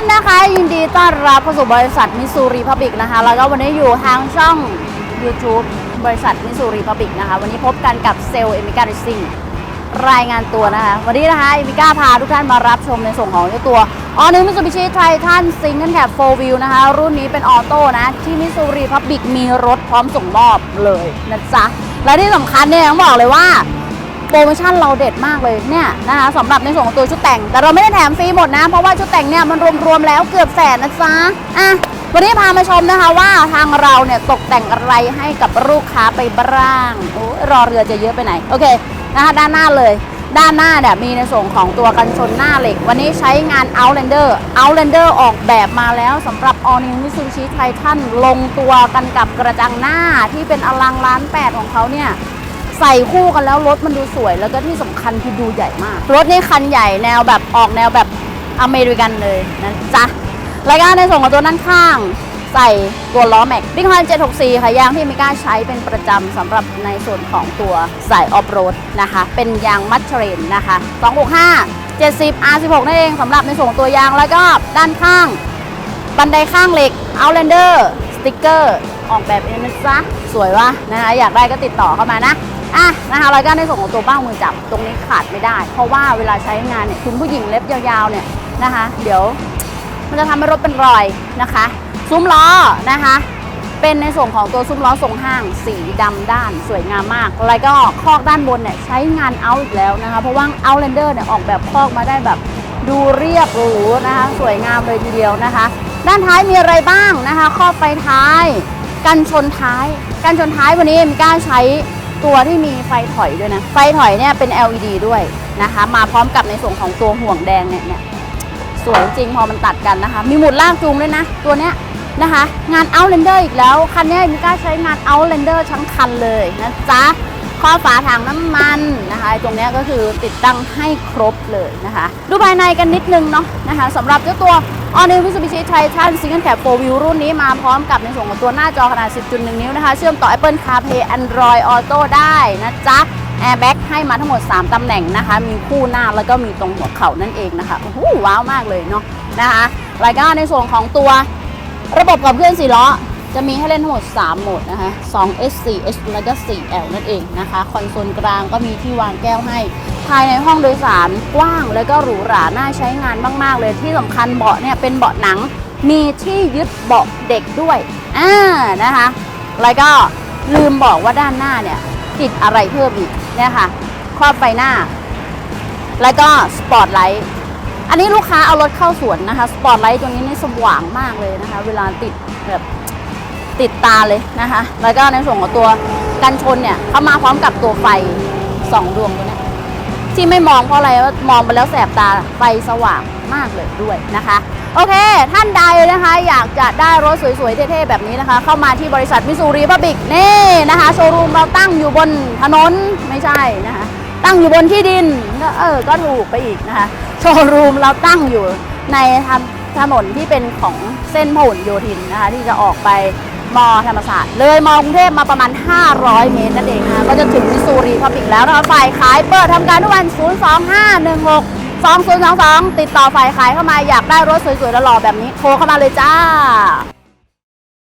านนะคะ ยินดีต้อนรับเข้าสู่บริษัทมิสูรีพับบิกนะคะ แล้วก็วันนี้อยู่ทางช่อง YouTube บริษัทมิสูรีพับบิกนะคะ วันนี้พบกันกับเซลล์เอมิก้าริซิ่งรายงานตัวนะคะ วันนี้นะคะ เอมิก้าพาทุกท่านมารับชมในส่วนของเจ้าตัวออนิมิสูบิชิไททันซิงเกิลแคปโฟวิวนะคะ รุ่นนี้เป็นออโต้นะ ที่มิสูรีพับบิกมีรถพร้อมส่งมอบเลยนะจ๊ะ และที่สำคัญเนี่ยต้องบอกเลยว่า โปรโมชั่นเราเด็ดมากเลยเนี่ยนะคะสำหรับในส่วนของตัวชุดแต่ง แต่เราไม่ได้แถมฟรีหมดนะ เพราะว่าชุดแต่งเนี่ยมันรวมๆแล้วเกือบแสนนะจ๊ะอะวันนี้พามาชมนะคะว่าทางเราเนี่ยตกแต่งอะไรให้กับลูกค้าไปบ้างโอ้รอเรือจะเยอะไปไหน โอเคนะคะด้านหน้าเลย ด้านหน้าเนี่ยมีในส่วนของตัวกันชนหน้าเหล็ก วันนี้ใช้งาน Outlander Outlander ออกแบบมาแล้วสำหรับ All New Mitsubishi Titan ลงตัวกันกับกระจังหน้าที่เป็นอลังล้านแปดของเขาเนี่ย ใส่คู่กันแล้วรถมันดูสวย แล้วก็ที่สำคัญคือดูใหญ่มาก รถนี่คันใหญ่แนวแบบออกแนวแบบอเมริกันเลยนะจ๊ะรายการในส่วนของตัวด้านข้าง ใส่ตัวล้อแม็กบิ๊กฮอน764 ค่ะยางที่มิก้าใช้เป็นประจำสำหรับในส่วนของตัวสายออฟโรดนะคะ เป็นยางมัดเทรนนะคะ 265 70 R16 นั่นเองสำหรับในส่วนของตัวยางแล้วก็ด้านข้าง บันไดข้างเหล็ก Outlander ส ติกเกอร์ออกแบบเองนะจ๊ะสวยวะนะคะอยากได้ก็ติดต่อเข้ามานะอะนะคะแล้วก็ในส่วนของตัวเบ้ามือจับตรงนี้ขาดไม่ได้ เพราะว่าเวลาใช้งานเนี่ยคุณผู้หญิงเล็บยาวๆเนี่ยนะคะ เดี๋ยวมันจะทำให้รถเป็นรอยนะคะ ซุ้มล้อนะคะ เป็นในส่วนของตัวซุ้มล้อทรงห้างสีดำด้านสวยงามมาก แล้วก็คอกด้านบนเนี่ยใช้งานเอาอีกแล้วนะคะ เพราะว่า Outlander เนี่ยออกแบบคอกมาได้แบบดูเรียบหรูนะคะ สวยงามเลยทีเดียวนะคะ ด้านท้ายมีอะไรบ้างนะคะครอบไฟท้าย กันชนท้าย กันชนท้ายวันนี้เอ็มก้าใช้ตัวที่มีไฟถอยด้วยนะ ไฟถอยเนี่ยเป็น LED ด้วยนะคะ มาพร้อมกับในส่วนของตัวห่วงแดงเนี่ยเนี่ยสวยจริงพอมันตัดกันนะคะ มีหมุดลากจูงด้วยนะ ตัวเนี้ยนะคะ งาน Outlander อีกแล้ว คันนี้มิก้าใช้งาน Outlander ทั้งคันเลยนะจ๊ะข้อฝาถังน้ำมันนะคะ ตรงเนี้ยก็คือติดตั้งให้ครบเลยนะคะ ดูภายในกันนิดนึงเนาะนะคะสำหรับเจ้าตัว All New Mitsubishi Titan Single Cab 4 Wheel รุ่นนี้มาพร้อมกับในส่วนของตัวหน้าจอขนาด 10.1 นิ้วนะคะ เชื่อมต่อ Apple CarPlay Android Auto ได้นะจ๊ะแอร์แบ็กให้มาทั้งหมด 3 ตำแหน่งนะคะ มีคู่หน้าแล้วก็มีตรงหัวเข่านั่นเองนะคะโอ้โหว้าวมากเลยเนาะนะคะแล้วก็ในส่วนของตัวระบบขับเคลื่อนสี่ล้อ จะมีให้เล่นทั้งหมด 3 โหมดนะคะ 2S 4H แล้วก็ 4L นั่นเองนะคะ คอนโซลกลางก็มีที่วางแก้วให้ ภายในห้องโดยสารกว้างแล้วก็หรูหรา น่าใช้งานมาก ๆ เลยที่สำคัญเบาะเนี่ยเป็นเบาะหนัง มีที่ยึดเบาะเด็กด้วย อ่า นะคะ แล้วก็ลืมบอกว่าด้านหน้าเนี่ย ติดอะไรเพิ่มอีกเนี่ยค่ะ ครอบไฟหน้า แล้วก็สปอตไลท์อันนี้ลูกค้าเอารถเข้าสวนนะคะ สปอตไลท์ตรงนี้นี่สว่างมากเลยนะคะ เวลาติดแบบ ติดตาเลยนะคะ แล้วก็ในส่วนของตัวกันชนเนี่ยเขามาพร้อมกับตัวไฟสองดวงตัวนี้ยที่ไม่มองเพราะอะไรว่ามองไปแล้วแสบตาไฟสว่างมากเลยด้วยนะคะ โอเค ท่านใดนะคะ อยากจะได้รถสวยๆ เท่ๆ แบบนี้นะคะ เข้ามาที่บริษัทมิสูรีพับบิกนี่นะคะ โชว์รูมเราตั้งอยู่บนถนนไม่ใช่นะคะ ตั้งอยู่บนที่ดินก็เออ ก็ถูกไปอีกนะคะ โชว์รูมเราตั้งอยู่ในถนนที่เป็นของเส้นพหลโยธินนะคะ ที่จะออกไป มอธรรมศาสตร์ เลยมอกรุงเทพมาประมาณ 500 เมตรนั่นเองนะคะก็จะถึงมิสซูรีพับลิกแล้วนะคะฝ่ายขายเปิดทำการทุกวัน 02516 2022 ติดต่อฝ่ายขายเข้ามาอยากได้รถสวยๆหล่อแบบนี้ โทรเข้ามาเลยจ้า